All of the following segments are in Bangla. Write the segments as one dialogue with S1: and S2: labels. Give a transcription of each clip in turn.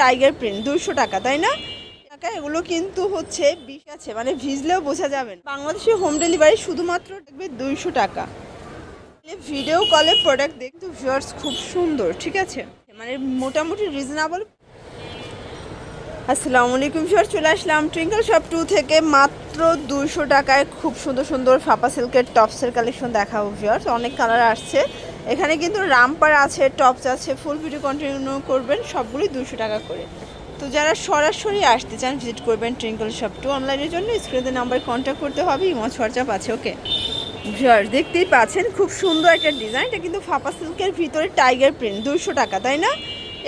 S1: টাইগার প্রিন্ট দুশো টাকা, তাই না? টাকা, এগুলো কিন্তু হচ্ছে বিষ আছে মানে ভিজলেও বোঝা যাবে। বাংলাদেশে হোম ডেলিভারি শুধুমাত্র দেখবে দুইশো টাকা। ভিডিও কলে প্রোডাক্ট দেখতে ভিউয়ার্স খুব সুন্দর, ঠিক আছে? মানে মোটামুটি রিজনেবল আসসালামু আলাইকুম স্যার চলে আসলাম ট্রিঙ্কল শপ টু থেকে মাত্র দুশো টাকায় খুব সুন্দর সুন্দর ফাপা সিল্কের টপসের কালেকশন দেখাবো ভিউয়ার্স অনেক কালার আসছে। এখানে কিন্তু রামপার আছে, টপস আছে ফুল ভিডিও কন্টিনিউ করবেন সবগুলোই দুশো টাকা করে। তো যারা সরাসরি আসতে চান ভিজিট করবেন টুইঙ্কল শপ টু অনলাইনের জন্য। স্ক্রিনের নাম্বার কন্ট্যাক্ট করতে হবে ইমজ হোয়াটসঅ্যাপ আছে ওকে ভিউয়ার্স দেখতেই পাচ্ছেন, খুব সুন্দর একটা ডিজাইন এটা কিন্তু ফাপা সিল্কের ভিতরে টাইগার প্রিন্ট দুশো টাকা, তাই না?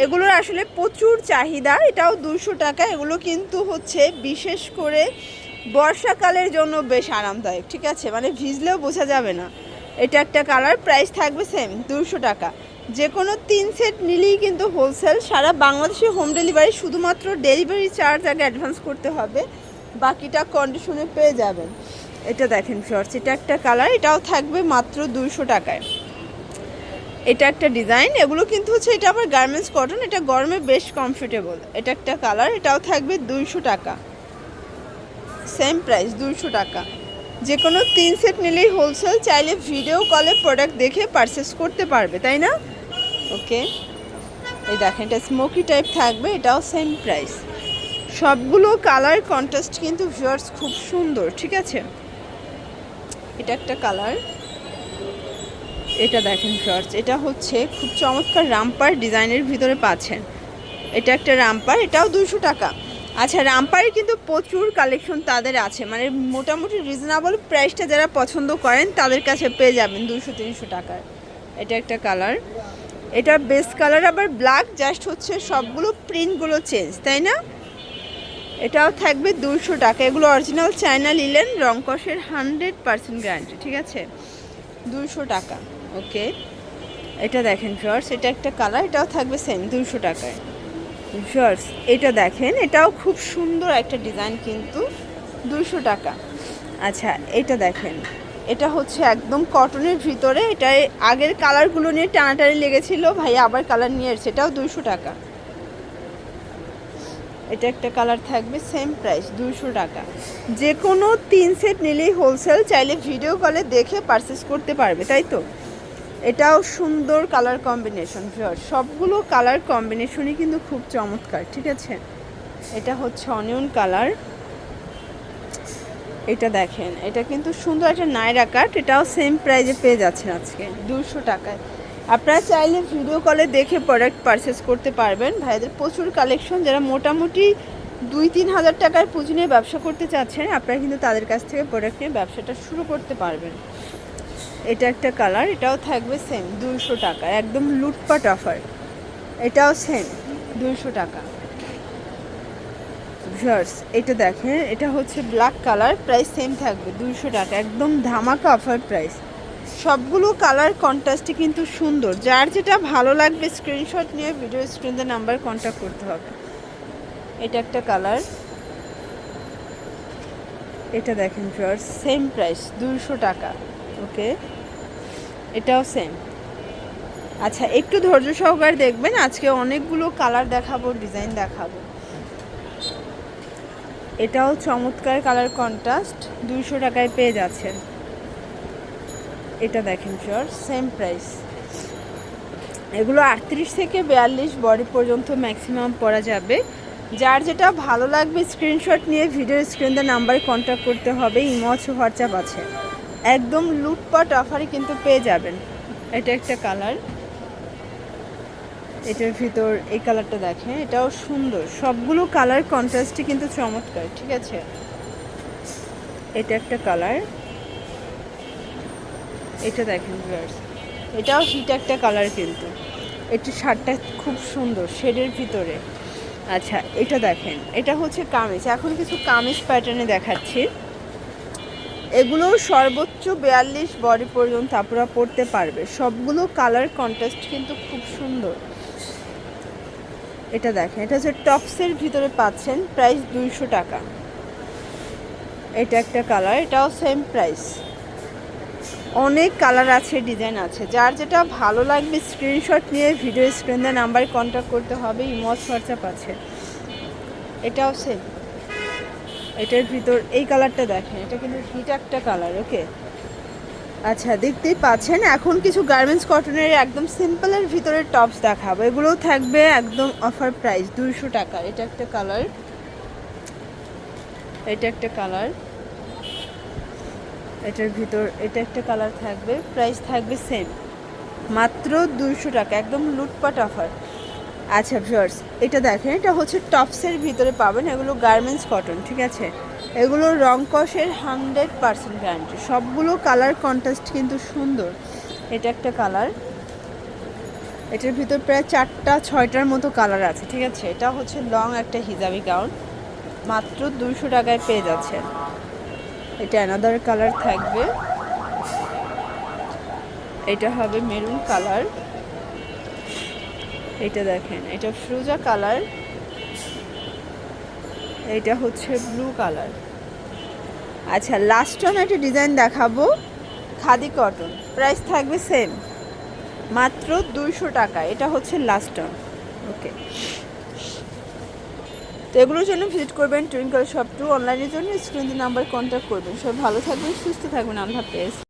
S1: এগুলোর আসলে প্রচুর চাহিদা, এটাও দুশো টাকা। এগুলো কিন্তু হচ্ছে বিশেষ করে বর্ষাকালের জন্য বেশ আরামদায়ক, ঠিক আছে? মানে ভিজলেও বোঝা যাবে না। এটা একটা কালার প্রাইস থাকবে সেম দুশো টাকা। যে কোনো তিন সেট নিলেই কিন্তু হোলসেল সারা বাংলাদেশে হোম ডেলিভারি শুধুমাত্র ডেলিভারি চার্জ আগে অ্যাডভান্স করতে হবে। বাকিটা কন্ডিশনে পেয়ে যাবেন। এটা দেখেন শর্টস এটা একটা কালার, এটাও থাকবে মাত্র দুশো টাকায়। এটা একটা ডিজাইন এগুলো কিন্তু হচ্ছে, এটা আবার গার্মেন্টস কটন এটা গরমে বেশ কমফোর্টেবল এটা একটা কালার, এটাও থাকবে দুইশো টাকা। সেম প্রাইস দুইশো টাকা। যে কোনো তিন সেট নিলেই হোলসেল চাইলে ভিডিও কলে প্রোডাক্ট দেখে পারচেস করতে পারবে, তাই না? ওকে এই দেখেন, এটা স্মোকি টাইপ থাকবে, এটাও সেম প্রাইস সবগুলো কালার কন্ট্রাস্ট কিন্তু ভিউয়ার্স খুব সুন্দর, ঠিক আছে? এটা একটা কালার এটা দেখেন শর্টস এটা হচ্ছে খুব চমৎকার রামপার ডিজাইনের ভিতরে পাচ্ছেন। এটা একটা রামপার, এটাও দুশো টাকা। আচ্ছা রামপারের কিন্তু প্রচুর কালেকশন তাদের আছে। মানে মোটামুটি রিজনেবল প্রাইসটা যারা পছন্দ করেন, তাদের কাছে পেয়ে যাবেন দুশো তিনশো টাকার এটা একটা কালার এটা বেস্ট কালার আবার ব্ল্যাক জাস্ট হচ্ছে সবগুলো প্রিন্টগুলো চেঞ্জ তাই না? এটাও থাকবে দুশো টাকা। এগুলো অরিজিনাল চায়না লিলেন রংকসের হান্ড্রেড পার্সেন্ট গ্যারান্টি ঠিক আছে? দুশো টাকা ওকে এটা দেখেন ফিওর্স এটা একটা কালার এটাও থাকবে সেম দুশো টাকায়। ফিওর্স এটা দেখেন, এটাও খুব সুন্দর একটা ডিজাইন কিন্তু দুশো টাকা। আচ্ছা এটা দেখেন, এটা হচ্ছে একদম কটনের ভিতরে এটা আগের কালারগুলো নিয়ে টানাটানি লেগেছিল, ভাই আবার কালার নিয়ে এসেছে, এটাও দুশো টাকা। এটা একটা কালার থাকবে সেম প্রাইস দুশো টাকা। যে কোনো তিন সেট নিলেই হোলসেল চাইলে ভিডিও কলে দেখে পারচেস করতে পারবে, তাই তো? এটাও সুন্দর কালার কম্বিনেশন সবগুলো কালার কম্বিনেশনই কিন্তু খুব চমৎকার, ঠিক আছে? এটা হচ্ছে অনিয়ন কালার এটা দেখেন, এটা কিন্তু সুন্দর একটা নাইরা কাট এটাও সেম প্রাইজে পেয়ে যাচ্ছেন আজকে দুশো টাকায়। আপনারা চাইলে ভিডিও কলে দেখে প্রোডাক্ট পারচেস করতে পারবেন। ভাইদের প্রচুর কালেকশন যারা মোটামুটি দুই, তিন হাজার টাকার পুঁজি নিয়ে ব্যবসা করতে চাচ্ছেন, আপনারা কিন্তু তাদের কাছ থেকে প্রোডাক্ট নিয়ে ব্যবসাটা শুরু করতে পারবেন। এটা একটা কালার, এটাও থাকবে সেম দুইশো টাকা, একদম লুটপাট অফার এটাও সেম দুইশো টাকা। ভিউয়ার্স, এটা দেখেন, এটা হচ্ছে ব্ল্যাক কালার প্রাইস সেম থাকবে, দুইশো টাকা, একদম ধামাকা অফার প্রাইস সবগুলো কালার কন্ট্রাস্টই কিন্তু সুন্দর। যার যেটা ভালো লাগবে স্ক্রিনশট নিয়ে ভিডিও স্ক্রিনের নাম্বার কন্ট্যাক্ট করতে হবে। এটা একটা কালার এটা দেখেন ভিউয়ার্স সেম প্রাইস দুইশো টাকা। ওকে। এটাও সেম আচ্ছা একটু ধৈর্য সহকারে দেখবেন, আজকে অনেকগুলো কালার দেখাবো ডিজাইন দেখাবো। এটাও চমৎকার কালার কন্ট্রাস্ট দুইশো টাকায় পেয়ে যাচ্ছেন। এটা দেখেন শিওর সেম প্রাইস এগুলো আটত্রিশ থেকে বিয়াল্লিশ বডি পর্যন্ত ম্যাক্সিমাম পরা যাবে। যার যেটা ভালো লাগবে স্ক্রিনশট নিয়ে ভিডিও স্ক্রিনের নাম্বারে কন্ট্যাক্ট করতে হবে ইমচ হোয়াটসঅ্যাপ আছে। একদম লুটপাট অফারে কিন্তু পেয়ে যাবেন। এটা একটা কালার এটার ভিতর এই কালারটা দেখেন, এটাও সুন্দর। সবগুলো কালার কন্ট্রাস্টই কিন্তু চমৎকার, ঠিক আছে? এটা একটা কালার এটা দেখেন ভিউয়ার্স এটাও হিট একটা কালার কিন্তু। একটু শার্টটা খুব সুন্দর শেডের ভিতরে। আচ্ছা এটা দেখেন, এটা হচ্ছে কামিজ। এখন কিছু কামিজ প্যাটার্নে দেখাচ্ছি। এগুলো সর্বোচ্চ বিয়াল্লিশ বডি পর্যন্ত আপনারা পড়তে পারবে। সবগুলো কালার কন্ট্রাস্ট কিন্তু খুব সুন্দর। এটা দেখেন, এটা হচ্ছে টপসের ভিতরে পাচ্ছেন প্রাইস দুইশো টাকা। এটা একটা কালার এটাও সেম প্রাইস অনেক কালার আছে ডিজাইন আছে। যার যেটা ভালো লাগবে স্ক্রিনশট নিয়ে ভিডিও স্ক্রিন স্ক্রিনে নাম্বারে কন্ট্যাক্ট করতে হবে ইমজ হোয়াটসঅ্যাপ আছে। এটাও সেম এটার ভিতর, এই কালারটা দেখেন, এটা কিন্তু হিট একটা কালার, ওকে? আচ্ছা দেখতেই পাচ্ছেন, এখন কিছু গার্মেন্টস কটনের একদম সিম্পলের ভিতরে টপস দেখাবো। এগুলোও থাকবে একদম অফার প্রাইস দুইশো টাকা। এটা একটা কালার। এটা একটা কালার। এটার ভিতর, এটা একটা কালার থাকবে। প্রাইস থাকবে সেম মাত্র দুইশো টাকা, একদম লুটপাট অফার আচ্ছা ভিউয়ার্স এটা দেখেন, এটা হচ্ছে টপসের ভিতরে পাবেন এগুলো গার্মেন্টস কটন ঠিক আছে? এগুলো রং কষের হান্ড্রেড পার্সেন্ট গ্যারান্টি সবগুলো কালার কন্ট্রাস্ট কিন্তু সুন্দর। এটা একটা কালার এটার ভিতর প্রায় চারটা, ছয়টার মতো কালার আছে, ঠিক আছে? এটা হচ্ছে লং একটা হিজাবি গাউন মাত্র দুশো টাকায় পেয়ে যাচ্ছেন। এটা অ্যানাদার কালার থাকবে। এটা হবে মেরুন কালার এটা দেখেন, এটা ফ্রুজা কালার এটা হচ্ছে ব্লু কালার। আচ্ছা লাস্ট অন একটা ডিজাইন দেখাবো, খাদি কটন প্রাইস থাকবে সেম মাত্র দুইশো টাকা, এটা হচ্ছে লাস্ট অন ওকে তো এগুলোর জন্য ভিজিট করবেন টুইঙ্কল শপ টু অনলাইনের জন্য স্ক্রিন নাম্বার কন্ট্যাক্ট করবেন। সব ভালো থাকবেন, সুস্থ থাকবেন, আল্লাহ হাফেজ।